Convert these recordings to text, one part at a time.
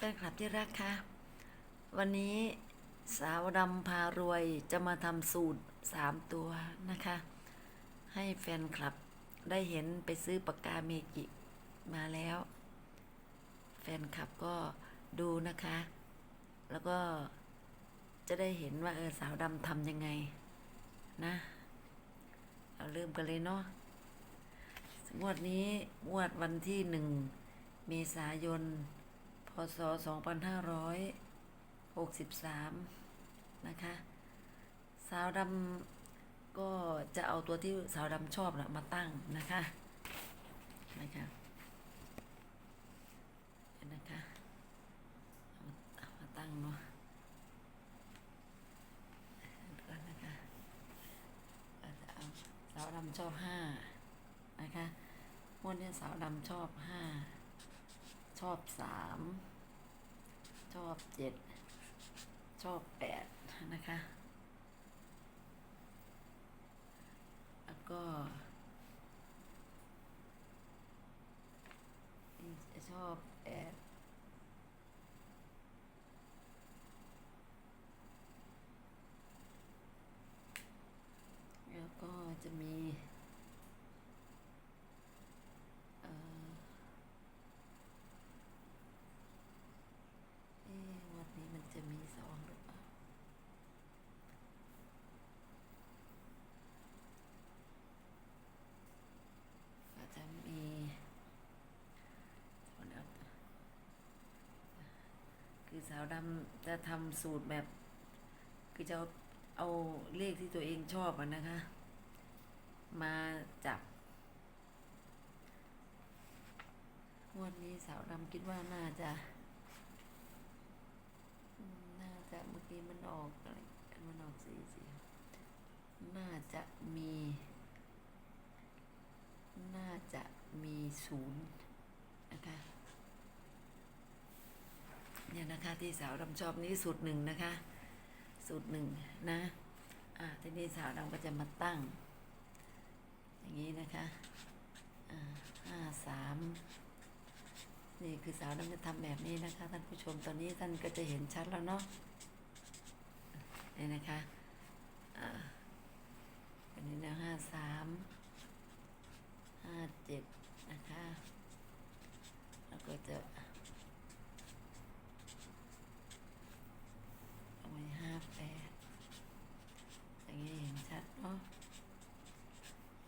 แฟนคลับที่รักคะวันนี้สาวดำพารวยจะมาทำสูตรสามตัวนะคะ ให้แฟนคลับได้เห็นไปซื้อปากกาเมจิมาแล้ว แฟนคลับก็ดูนะคะ แล้วก็จะได้เห็นว่าเออสาวดำทำยังไงนะเราเริ่มกันเลยเนาะงวดนี้งวดวันที่หนึ่งเมษายน ศ 2563 นะคะ สาวดำก็จะเอาตัวที่สาวดำชอบนะมาตั้งนะคะ นะคะนะคะมาตั้งเนาะนะคะจะเอาสาวดำชอบห้านะคะงวดนี้สาวดำชอบห้าชอบสาม ชอบเจ็ดชอบแปดนะคะ แล้วก็ ชอบแปด แล้วก็จะมี เอ่อ เอ๊ะวันนี้มันจะมีสองหรือเปล่า ก็จะมีเดี๋ยวคือสาว ดำจะทำสูตรแบบ คือจะเอาเลขที่ตัวเองชอบอะนะคะ มาจับวันนี้สาวดำคิดว่าน่าจะ น่าจะเมื่อกี้มันออกอะไรมันออกสี่สี่น่าจะมี น่าจะมีศูนย์นะคะ เนี่ยนะคะที่สาวดำชอบนี้สูตรหนึ่งนะคะ สูตรหนึ่งนะอ่าทีนี้สาวดำก็จะมาตั้ง อย่างนี้นะคะอ่าห้าสามนี่คือสาวดำจะทำแบบนี้นะคะ ท่านผู้ชมตอนนี้ท่านก็จะเห็นชัดแล้วเนาะนี่นะคะอ่าอันนี้นะห้าสามห้าเจ็ดนะคะ แล้วก็จะเอาไว้ห้าแปดอย่างนี้เห็น ชัดเนาะ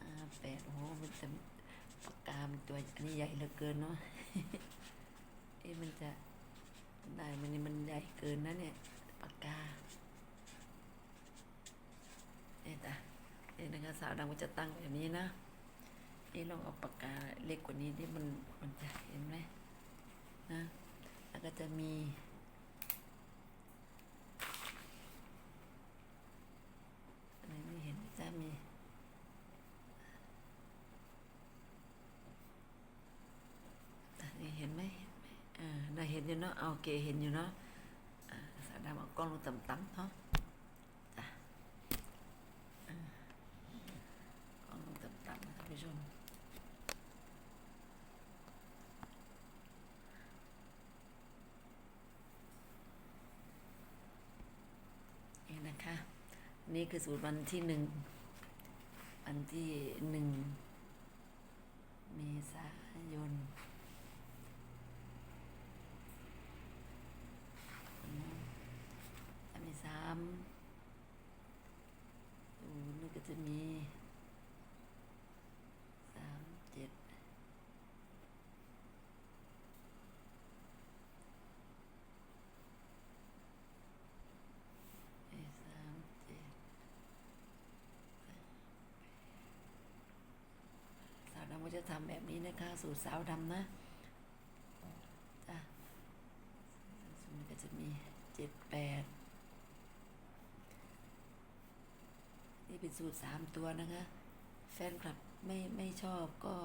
ห้าแปดโอ้โหมันจะปากกามันตัวอันนี้ใหญ่เหลือเกินเนาะเอ๊ะมันจะได้มันนี่มันใหญ่เกินนะเนี่ยปากกาเนี่ยจ้ะเนี่ยนะคะสาวดำก็จะตั้งแบบนี้นะเอ๊ะลองเอาปากกาเล็กกว่านี้ที่มันมันจะเห็นไหมนะแล้วก็จะมีอะไรไม่เห็นจะมี อะนี่เห็นไหมเห็นไหมอ่าได้เห็นอยู่เนาะเอา โอเคเห็นอยู่เนาะอ่าสาดำเอากล้องลงต่ำๆเนาะจ้ะกล้องลงต่ำๆนะท่านผู้ชมนี่นะคะ นี่คือสูตรวันที่หนึ่งวันที่หนึ่งเมษายน จะมีสามศูนย์นี่ก็จะมีสามเจ็ดเอ้สามเจ็ดสาวดำก็จะทำแบบนี้นะคะ สูตรสาวดำนะจ้ะสูตรก็จะมีเจ็ดแปด เป็นสูตรสามตัวนะคะ แฟนคลับไม่ไม่ชอบก็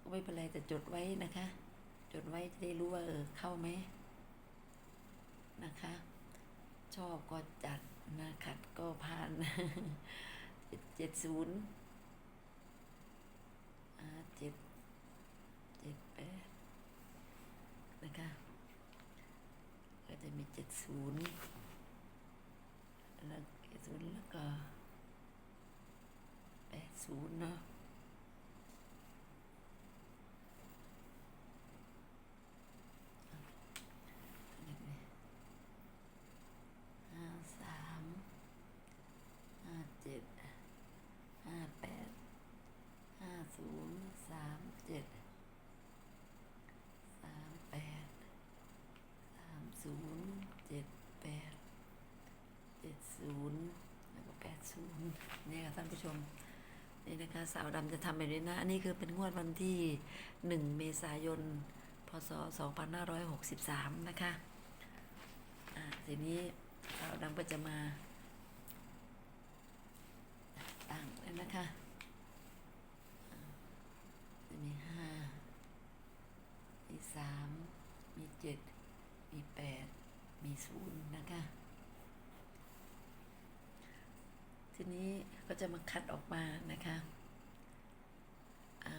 ก็ไม่เป็นไรแต่จดไว้นะคะ จดไว้จะได้รู้ว่าเออเข้าไหมนะคะ ชอบก็จัดนะขัดก็ผ่านเจ็ดศูนย์อ่าเจ็ดเจ็ดแปดนะคะก็จะมีเจ็ดศูนย์แล้วเจ็ดศูนย์แล้วก็ ศูนย์นะห้าสามห้าเจ็ดห้าแปดห้าศูนย์สามเจ็ดสามแปดสามศูนย์เจ็ดแปดเจ็ดศูนย์แล้วก็แปดศูนย์นี่ค่ะท่านผู้ชม นี่นะคะสาวดำจะทำแบบนี้นะ อันนี้คือเป็นงวดวันที่หนึ่งเมษายน พศสองพันะคะ อ่าทีนี้สาวดำก็จะมาตั้งแล้วนะคะจะมีห้ามีสามมีเจ็ดมีแปดมีศูนย์นะคะ ทีนี้ ก็จะมาคัดออกมานะคะ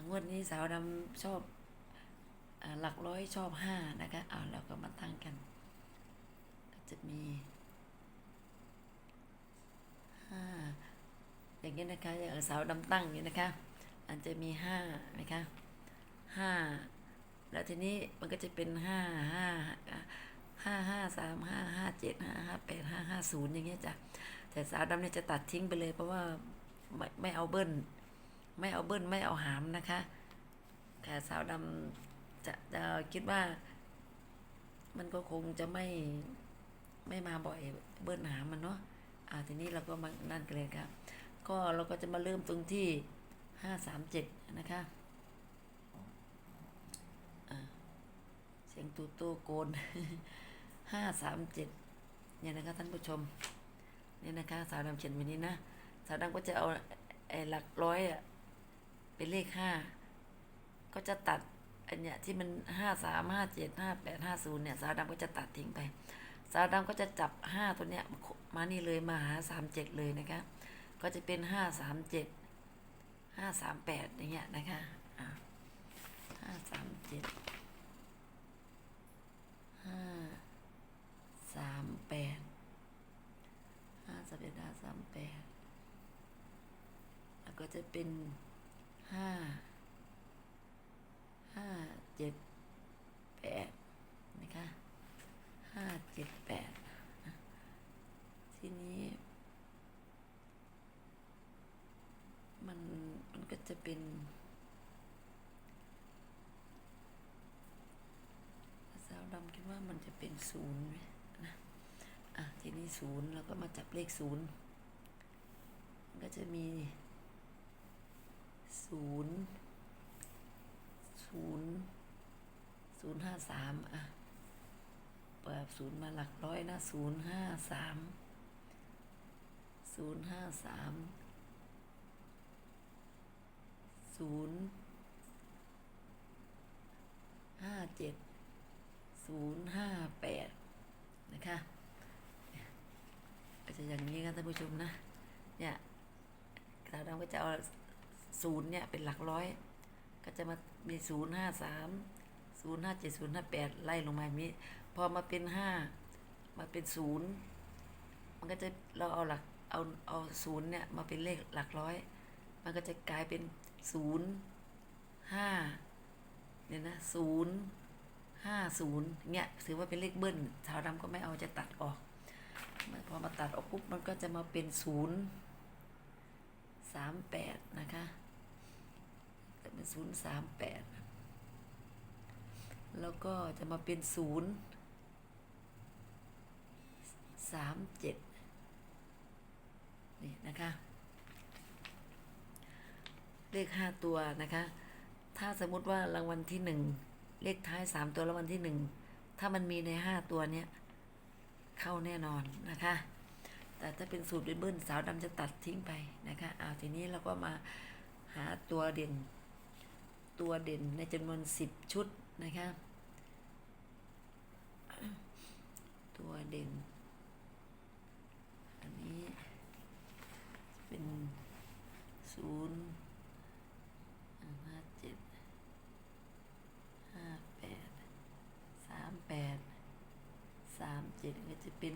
งวดนี้สาวดำชอบอหลักร้อยชอบห้านะคะเอาเราก็มาตั้งกัน ก็จะมีห้าอย่างนี้นะคะอย่างสาวดำตั้งอย่างนี้นะคะอันจะมีห้านะคะห้าแล้วทีนี้มันก็จะเป็นห้าห้าห้าห้าสามห้าห้าเจ็ดห้าห้าแปดห้าห้าศูนย์อย่างเงี้ยจ้ะ แต่สาวดำเนี่ยจะตัดทิ้งไปเลย เพราะว่าไม่ไม่เอาเบิ้ลไม่เอาเบิ้ลไม่เอาหามนะคะค่ะสาวดำจะจะคิดว่า มันก็คงจะไม่ไม่มาบ่อยเบิ้ลหามมันเนาะอ่าทีนี้เราก็มานั่นกันเลยครับ ก็เราก็จะมาเริ่มตรงที่ห้าสามเจ็ดนะคะเสียงตูโตโกนห้าสามเจ็ดเนี่ยนะคะท่านผู้ชม นี่นะคะสาวดำเขียนแบบนี้นะสาวดำก็จะเอาไอ้หลักร้อยอะเป็นเลขห้าก็จะตัดอันเนี้ยที่มันห้าสามห้าเจ็ดห้าแปดห้าศูนย์เนี่ยสาวดำก็จะตัดทิ้งไป สาวดำก็จะจับห้าตัวเนี้ยมานี่เลยมาหาสามเจ็ดเลยนะคะ ก็จะเป็นห้าสามเจ็ดห้าสามแปดอย่างเงี้ยนะคะอ่าห้าสามเจ็ดห้าสามแปด ห้าสัปดาห์สามแปดแล้ว ก็จะเป็นห้าห้าเจ็ดแปดนะคะห้าเจ็ดแปดทีนี้ มันมันก็จะเป็นสาวดำคิดว่ามันจะเป็นศูนย์ไหมนะอะทีนี้ศูนย์เราก็มาจับเลขศูนย์ก็จะมี ศูนย์ศูนย์ศูนย์ห้าสามอะเปิดศูนย์มาหลักร้อยนะศูนย์ห้าสามศูนย์ห้าสามศูนย์ห้าเจ็ดศูนย์ห้าแปดนะคะก็จะอย่างนี้ครับท่านผู้ชมนะเนี่ยสาวดำก็จะเอา ศูนย์เนี่ยเป็นหลักร้อย ก็จะมามีศูนย์ห้าสามศูนย์ห้าเจ็ดศูนย์ห้าแปดไล่ลงมาแบบนี้พอมาเป็นห้ามาเป็นศูนย์มันก็จะเราเอาหลักเอาเอาศูนย์เนี่ยมาเป็นเลขหลักร้อย มันก็จะกลายเป็นศูนย์ห้าเนี่ยนะศูนย์ห้าศูนย์เนี่ยถือว่าเป็นเลขเบิ้ลชาวดำก็ไม่เอาจะตัดออกพอมาตัดออกปุ๊บมันก็จะมาเป็นศูนย์สามแปดนะคะ เป็นศูนย์สามแปดแล้วก็จะมาเป็นศูนย์สามเจ็ดนี่นะคะ เลขห้าตัวนะคะ ถ้าสมมติว่ารางวัลที่หนึ่งเลขท้ายสามตัวรางวัลที่หนึ่งถ้ามันมีในห้าตัวเนี้ยเข้าแน่นอนนะคะ แต่ถ้าเป็นสูตรเบิ้ลสาวดำจะตัดทิ้งไปนะคะ เอาทีนี้เราก็มาหาตัวเด่น ตัวเด่นในจำนวนสิบชุดนะคะ ตัวเด่น อันนี้เป็นศูนย์ห้าเจ็ดห้าแปดสามแปดสามเจ็ดจ็ดก็จะเป็น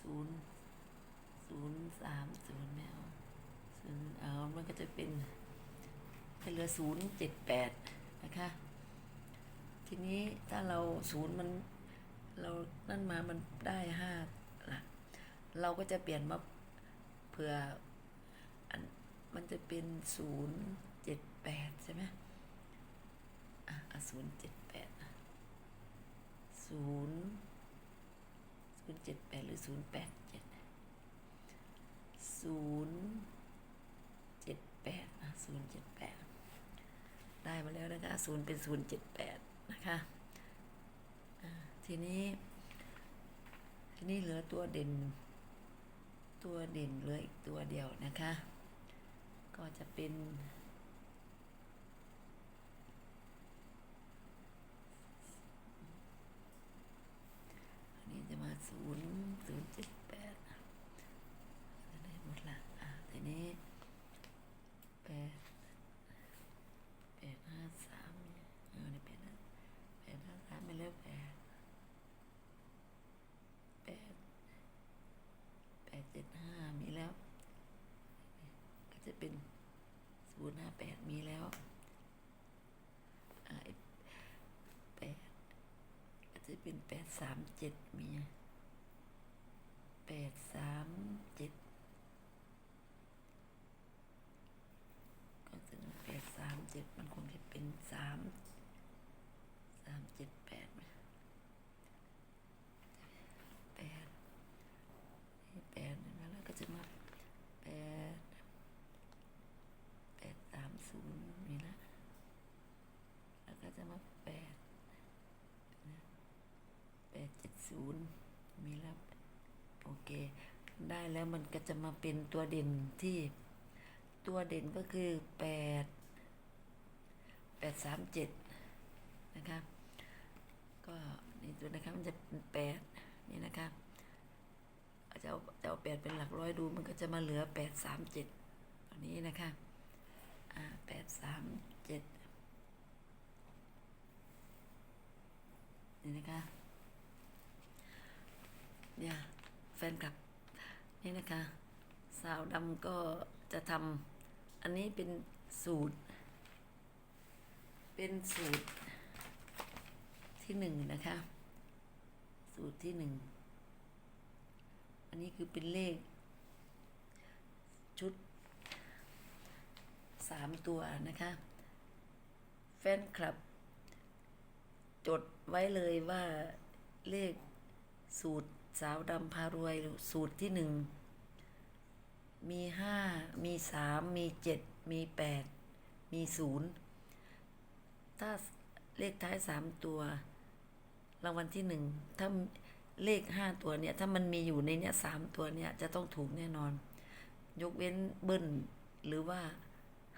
ศูนย์ศูนย์สามศูนย์ไม่เอาศูนย์เอา มันก็จะเป็น เหลือศูนย์เจ็ดแปดนะคะ ทีนี้ถ้าเราศูนย์มันเรานั่นมามันได้ห้าลักเราก็จะเปลี่ยนมาเผื่อมันจะเป็นศูนย์เจ็ดแปดใช่ไหมอะศูนย์เจ็ดแปดศูนย์ศูนย์เจ็ดแปดหรือศูนย์แปดเจ็ดศูนย์เจ็ดแปดนะศูนย์เจ็ดแปดได้มาแล้ว นะคะศูนย์เป็นศูนย์เจ็ดแปดนะคะทีนี้ทีนี้เหลือตัวเด่น ตัวเด่นเหลืออีกตัวเดียวนะคะ ก็จะเป็นอันนี้จะมาศูนย์ศูนย์เจ็ดหมดละอะทีนี้แปดแปดห้าสามเนี่ยเออนี่แปดห้าแป ดห้าสามแล้วแปดแปดแปดเจ็ดห้ามีแล้วก็จะเป็นศูนย์ห้าแปดมีแล้วอ่าไอแปดก็จะเป็นแปดสามเจ็ดมีแปดสามเจ็ดก็ถึงแปดสามเจ็ดมันคงจะเป็นสามสามเจ็ดแปดไหมแปดนี่แปดเห็นไหมแล้วก็จะมาแปดแปดสามศูนย์มีนะแล้วก็จะมาแปด แปดเจ็ด ศูนย์มีแล้วโอเค ได้แล้วมันก็จะมาเป็นตัวเด่นที่ตัวเด่นก็คือแปดแปดสามเจ็ดนะคะก็นี่ตัวนะคะมันจะเป็นแปดนี่นะคะจะเอาจะเอาแปดเป็นหลักร้อยดูมันก็จะมาเหลือแปดสามเจ็ดตัวนี้นะคะอ่าแปดสามเจ็ดนี่นะคะ เนี่ยแฟนคลับนี่นะคะ สาวดำก็จะทำอันนี้เป็นสูตร เป็นสูตรที่หนึ่งนะคะ สูตรที่หนึ่งอันนี้คือเป็นเลข ชุดสามตัวนะคะ แฟนคลับ จดไว้เลยว่าเลขสูตร สาวดำพารวยสูตรที่หนึ่งมีห้ามีสามมีเจ็ดมีแปดมีศูนย์ถ้าเลขท้ายสามตัวรางวัลที่หนึ่งถ้าเลขห้าตัวเนี่ย ถ้ามันมีอยู่ในเนี้ยสามตัวเนี่ย จะต้องถูกแน่นอน ยกเว้นเบิ้ลหรือว่า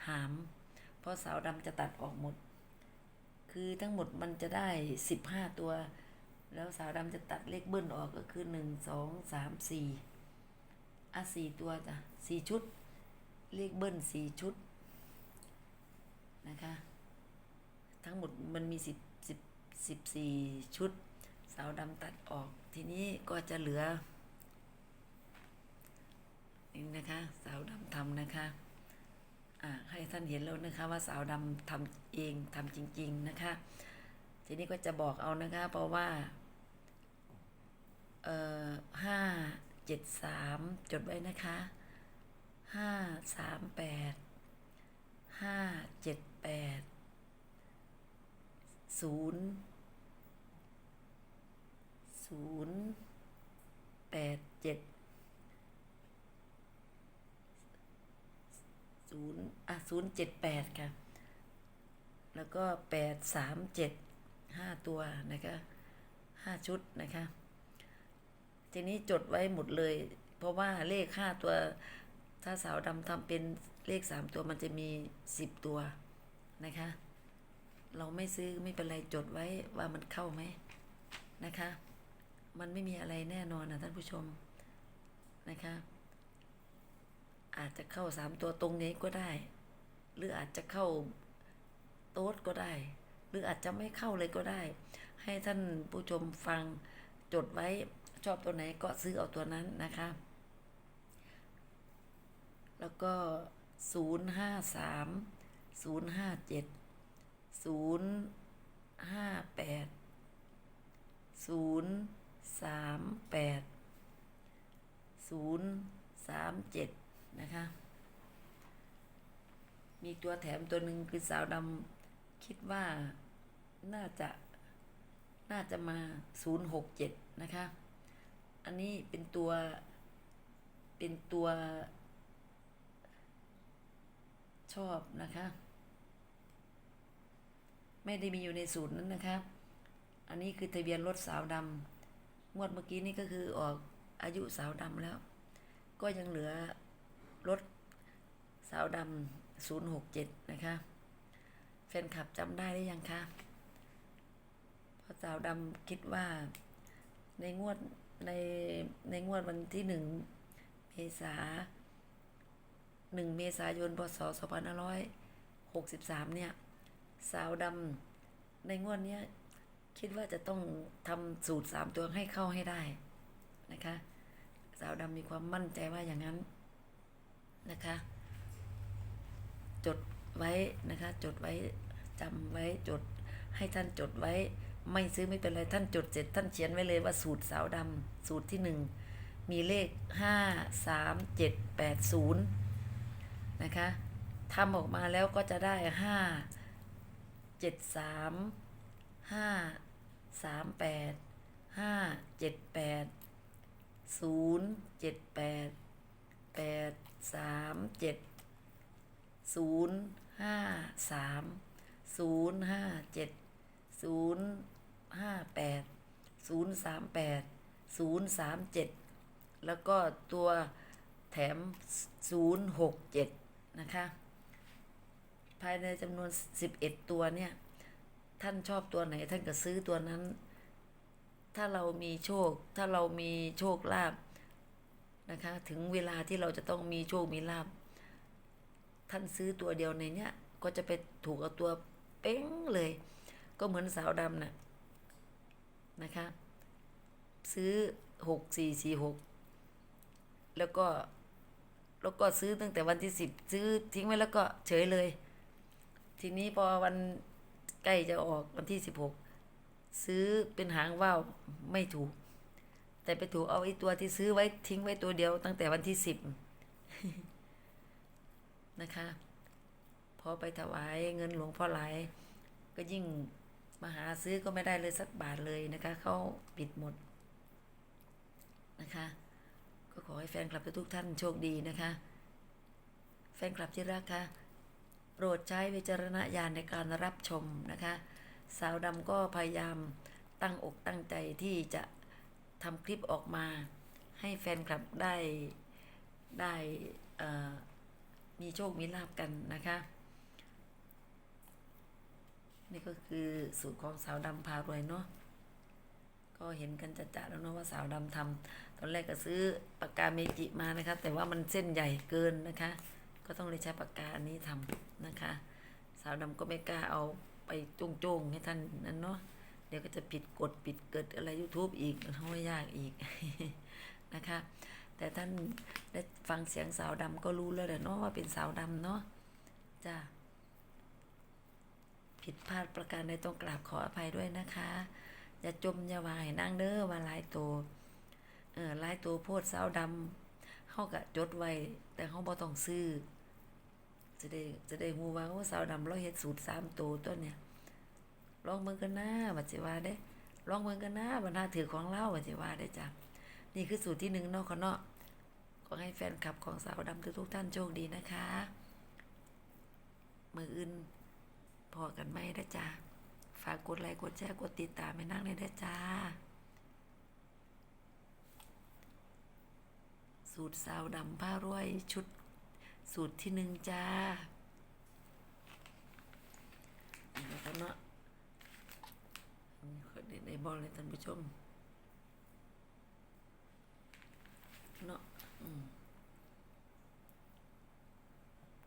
หาม เพราะสาวดำจะตัดออกหมด คือทั้งหมดมันจะได้สิบห้าตัว แล้วสาวดำจะตัดเลขเบิ้ลออกก็คือหนึ่งสองสามสี่อะสี่ตัวจ้ะสี่ชุด เลขเบิ้ลสี่ชุดนะคะ ทั้งหมดมันมีสิบสิบสิบสี่ชุด สาวดำตัดออก ทีนี้ก็จะเหลือนี่นะคะ สาวดำทำนะคะอ่าให้ท่านเห็นแล้วนะคะว่าสาวดำทำเองทำจริง ๆนะคะ ทีนี้ก็จะบอกเอานะคะ เพราะว่า เอ่อห้าเจ็ดสามจดไว้นะคะห้าสามแปดห้าเจ็ดแปดศูนย์ศูนย์แปดเจ็ดศูนย์อะศูนย์เจ็ดแปดค่ะ แล้วก็แปดสามเจ็ดห้าตัวนะคะห้าชุดนะคะ ทีนี้จดไว้หมดเลย เพราะว่าเลขห้าตัว ถ้าสาวดำทำเป็นเลขสามตัวมันจะมีสิบตัวนะคะ เราไม่ซื้อไม่เป็นไรจดไว้ว่ามันเข้าไหมนะคะ มันไม่มีอะไรแน่นอนนะท่านผู้ชมนะคะ อาจจะเข้าสามตัวตรงนี้ก็ได้ หรืออาจจะเข้าโต๊ดก็ได้ หรืออาจจะไม่เข้าเลยก็ได้ ให้ท่านผู้ชมฟังจดไว้ ชอบตัวไหนก็ซื้อเอาตัวนั้นนะคะ แล้วก็ศูนย์ห้าสามศูนย์ห้าเจ็ดศูนย์ห้าแปดศูนย์สามแปดศูนย์สามเจ็ดนะคะ มีตัวแถมตัวหนึ่งคือสาวดำคิดว่าน่าจะน่าจะมา 067 นะคะ อันนี้เป็นตัว เป็นตัว ชอบนะคะ ไม่ได้มีอยู่ในสูตรนั้นนะคะ อันนี้คือทะเบียนรถสาวดำงวดเมื่อกี้นี่ก็คือออกอายุสาวดำแล้ว ก็ยังเหลือรถสาวดำ067นะคะแฟนคลับจำได้หรือยังคะพราะสาวดำคิดว่าในงวด ในในงวดวันที่หนึ่งเมษาหนึ่งเมษายนพศสองพันห้าร้อยหกสิบสามเนี่ย สาวดำในงวดเนี้ยคิดว่าจะต้องทำสูตรสามตัวให้เข้าให้ได้นะคะ สาวดำมีความมั่นใจว่าอย่างนั้นนะคะ จดไว้นะคะ จดไว้จำไว้จดให้ท่านจดไว้ ไม่ซื้อไม่เป็นไรท่านจดเสร็จท่านเขียนไว้เลยว่าสูตรสาวดำสูตรที่หนึ่งมีเลขห้าสามเจ็ดแปดศูนย์นะคะทำออกมาแล้วก็จะได้ห้าเจ็ดสามห้าสามแปดห้าเจ็ดแปดศูนย์เจ็ดแปดแปดสามเจ็ดศูนย์ห้าสามศูนย์ห้าเจ็ดศูนย์ ห้าแปดศูนย์สามแปดศูนย์สามเจ็ดแล้วก็ตัวแถมศูนย์หกเจ็ดนะคะ ภายในจำนวนสิบเอ็ดตัวเนี่ย ท่านชอบตัวไหนท่านก็ซื้อตัวนั้น ถ้าเรามีโชค ถ้าเรามีโชคลาภนะคะ ถึงเวลาที่เราจะต้องมีโชคมีลาภท่านซื้อตัวเดียวในเนี้ยก็จะไปถูกเอาตัวเป้งเลย ก็เหมือนสาวดำน่ะ นะคะ ซื้อหกสี่สี่หกแล้วก็แล้วก็ซื้อตั้งแต่วันที่สิบซื้อทิ้งไว้แล้วก็เฉยเลย ทีนี้พอวันใกล้จะออกวันที่สิบหกซื้อเป็นหางว่าวไม่ถูก แต่ไปถูกเอาไอ้ตัวที่ซื้อไว้ทิ้งไว้ตัวเดียว ตั้งแต่วันที่สิบนะคะ พอไปถวายเงินหลวงพ่อหลายก็ยิ่ง มาหาซื้อก็ไม่ได้เลยสักบาทเลยนะคะเขาปิดหมดนะคะ ก็ขอให้แฟนคลับทุกท่านโชคดีนะคะ แฟนคลับที่รักคะโปรดใช้วิจารณญาณในการรับชมนะคะ สาวดำก็พยายามตั้งอกตั้งใจที่จะทำคลิปออกมา ให้แฟนคลับได้ได้มีโชคมีลาบกันนะคะ นี่ก็คือสูตรของสาวดำพารวยเนาะก็เห็นกันจัดๆแล้วเนาะว่าสาวดำทำตอนแรกก็ซื้อปากกาเมจิมานะคะ แต่ว่ามันเส้นใหญ่เกินนะคะ ก็ต้องเลยใช้ปากกาอันนี้ทำนะคะ สาวดำก็ไม่กล้าเอาไปจ้งๆให้ท่านนั่นเนาะเดี๋ยวก็จะผิดกฎผิดเกิดอะไร YouTube อีกมันห้อยยากอีกนะคะ แต่ท่านได้ฟังเสียงสาวดำก็รู้แล้วแหละเนาะว่าเป็นสาวดำเนาะจ้า ผิดพลาดประการใดต้องกราบขออภัยด้วยนะคะ อย่าจมอย่าวายนั่งเด้อว่าลายตัวเออลายตัวโพดสาวดำเขากะจดไว้ แต่เขาบ่ต้องซื้อ จะได้จะได้ฮู้ว่าโอ้สาวดำเราเฮ็ดสูตรสามตัวต้นเนี่ยลองเบิ่งกันนะว่าสิวาเด้ลองเบิ่งกันนะว่าน่าถือของเราว่าสิวาได้จ้ะนี่คือสูตรที่หนึ่งนาะค่ะเนาะขอให้แฟนคลับของสาวดำทุกๆท่านโชคดีนะคะ มืออื่น พอกันไหมนะจ๊ะ ฝากกดไลค์กดแชร์กดติดตามให้นั่งเลยนะจ้าสูตรสาวดำผ้ารวยชุด สูตรที่หนึ่งจ้านี่แล้วกันเนาะนี่ขอเด็ดในบอลเลยท่านผู้ชม